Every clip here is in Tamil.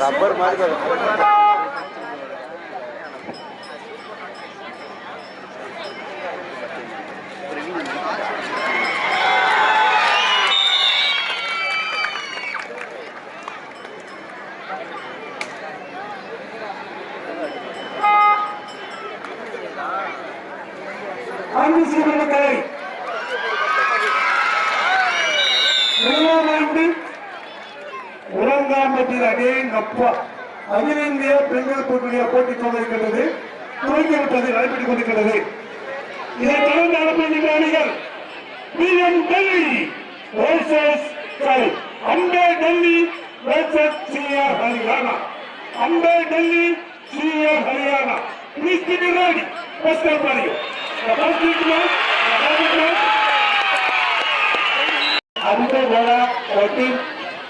ரப்பர் மாதிரி அன்பு சீர்மக்களை உறங்காம்பட்டில் அடேங்கப்பா அகில இந்திய பெண்கள் போட்டிய போட்டி கொண்டிருக்கிறது துவங்கிவிட்டது நடைபெற்றுக் கொண்டிருக்கிறது இதை தொடர்ந்து நடப்பில் அணிகள். PM Delhi versus sorry Ambe Delhi versus CR Haryana. அம்பே Delhi CR Haryana. Please keep it ready. First time for you. The first big match,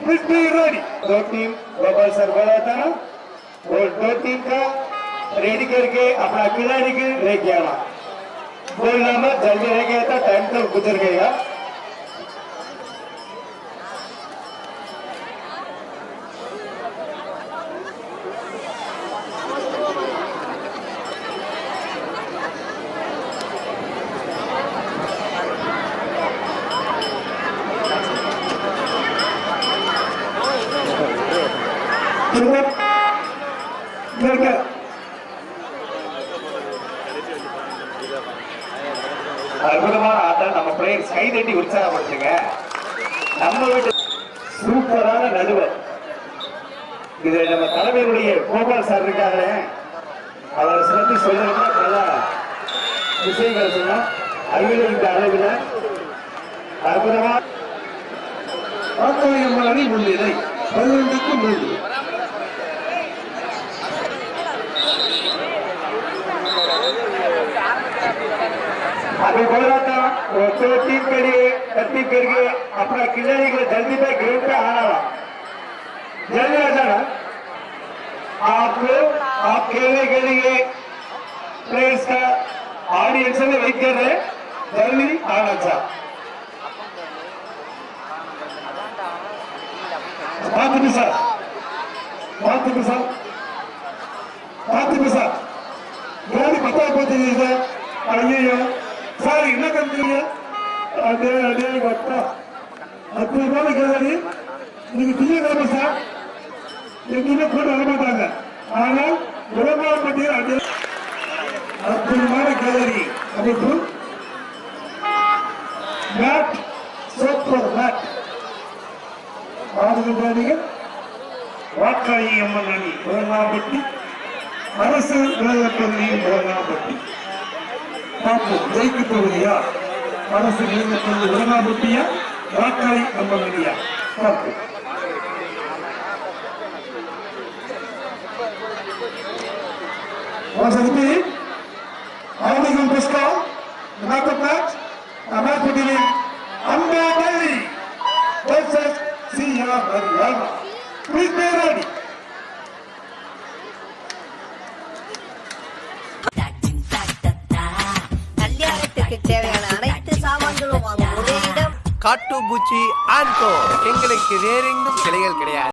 be ready दो टीम बबल सर बोला था ना और दो टीम का रेडी करके अपना खिलाड़ी के लेके आना बोलना मत, जल्दी रह गया था टाइम तो गुजर गया। அற்புதமான ஆட்டம் நம்ம பிளேயர்ஸ் கை தட்டி உற்சாகப்படுத்துங்க. நம்ம வீட்டு சூப்பரான நடுவர். இது நம்ம தலைமையுடைய கோபால் சார் இருக்காரு அவரை சிறந்து சொல்றதுன்னா பல விஷயங்கள் சொன்னா அகில இந்த அளவில் அற்புதமா. வாக்காளர் முன்னிலை பதினொன்றுக்கு மூன்று. अभी बोल रहा था वो दो टीम के लिए तरतीब करके अपना खिलाड़ी को जल्दी पे ग्राउंड पे आना हुआ जल्दी आ जाना आपको आप खेलने के लिए प्लेयर्स का ऑडियंस में वेट कर रहे हैं जल्दी आना चाह பார்த்துக்கு சார் பார்த்துக்கு சார் பார்த்துக்கு சார் ஏழு பத்தா போச்சு சார் ஐயோ சார் என்ன கம்பெனிங்க அடே அடே பத்தா அற்புதமான கேள்வி நீங்க திங்கக்கிழமை சார். எங்கேயுமே கூட வரமாட்டாங்க ஆனால் உலகப்பட்டி அதே அற்புதமான கேலரி அமைப்பு மேட் சூப்பர் மேட் ஆறுதல் ஆடுகின்றீர்கள் வாக்காளி அம்மன் அணி உலகாப்பட்டி அரசு விளையாட்டுறையின் உலகாப்பட்டி பார்ப்போம் ஜெயிக்க போவதையா அரசு விளையாட்டுறை உலகாப்பட்டியா வாக்காளி அம்மன் அணியா பார்ப்போம் Was it me? Article Pascal, the knockout match, a match between Amber Delhi versus CR Haryana. Please be ready. கல்யாணத்துக்கு தேவையான அனைத்து சாமான்களும் வாங்கும் ஒரே இடம் காட்டு பூச்சி ஆன்கோ எங்களுக்கு வேறெங்கும் கிளைகள் கிடையாது.